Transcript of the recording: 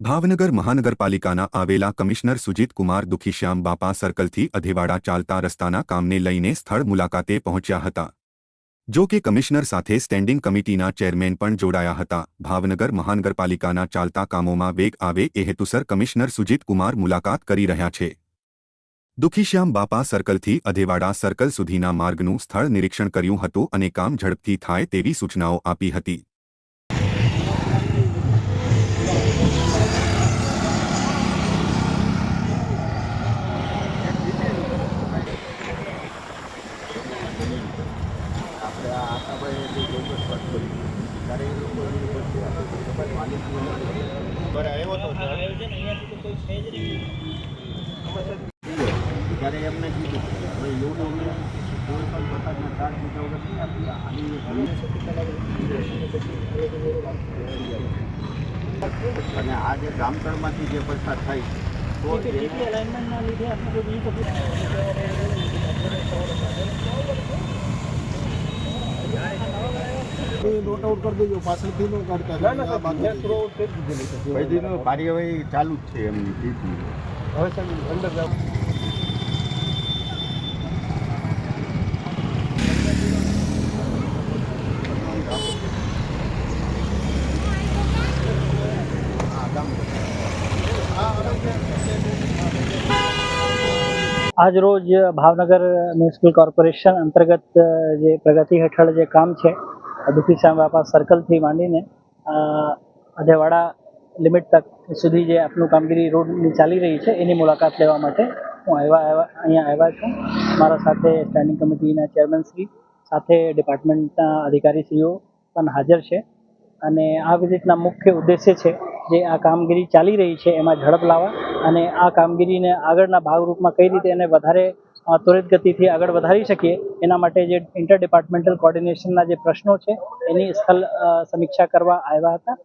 ભાવનગર મહાનગરપાલિકાના આવેલા કમિશનર સુજીત કુમાર દુખીશ્યામ બાપા સર્કલથી અધેવાડા ચાલતા રસ્તાના કામને લઈને સ્થળ મુલાકાતે પહોંચ્યા હતા. જો કે કમિશનર સાથે સ્ટેન્ડિંગ કમિટીના ચેરમેન પણ જોડાયા હતા. ભાવનગર મહાનગરપાલિકાના ચાલતા કામોમાં વેગ આવે એ હેતુસર કમિશનર સુજીત કુમાર મુલાકાત કરી રહ્યા છે. દુખીશ્યામ બાપા સર્કલથી અધેવાડા સર્કલ સુધીના માર્ગનું સ્થળ નિરીક્ષણ કર્યું હતું અને કામ ઝડપથી થાય તેવી સૂચનાઓ આપી હતી. આપણે આ આશાભાઈ એટલી ચોક્કસ વાત કરી. ત્યારે એ આપણે આવ્યો તો ત્યારે એમને કીધું હવે એવું અમને કોઈ પણ પ્રકારના ચાર્જ બીજા વગર નહીં આપી આની અને આ જે ગામતળમાંથી જે પસાર થાય તો એને નોટ આઉટ કરી દેજો પાછળથી નો કાઢતા આ બાજુ. વૈદીનું કાર્યવાહી ચાલુ જ છે એમની જીતની હવે સાહેબ અંદર જાઓ. આજ રોજ ભાવનગર મ્યુનિસિપલ કોર્પોરેશન અંતર્ગત અ, જે પ્રગતિ હેઠળ જે કામ છે દુખીશ્યામ બાપા સર્કલથી માંડીને અ, અધેવાડા લિમિટ તક સુધી જે આપનું કામગીરી રોડની ચાલી રહી છે એની મુલાકાત લેવા માટે હું આવ્યા આવ્યા અહીંયા આવ્યા છું. મારા સાથે સ્ટેન્ડિંગ કમિટીના ચેરમેનશ્રી સાથે ડિપાર્ટમેન્ટના અધિકારીશ્રીઓ પણ હાજર છે. અને આ વિઝિટના મુખ્ય ઉદ્દેશ્ય છે જે આ કામગીરી ચાલી રહી છે એમાં ઝડપ લાવવા અને આ કામગીરીને આગળના ભાગરૂપમાં કઈ રીતે એને વધારે ત્વરિત ગતિથી આગળ વધારી શકીએ. એના માટે જે ઇન્ટર ડિપાર્ટમેન્ટલ કોર્ડિનેશનના જે પ્રશ્નો છે, એની સ્થળ સમીક્ષા કરવા આવ્યા હતા.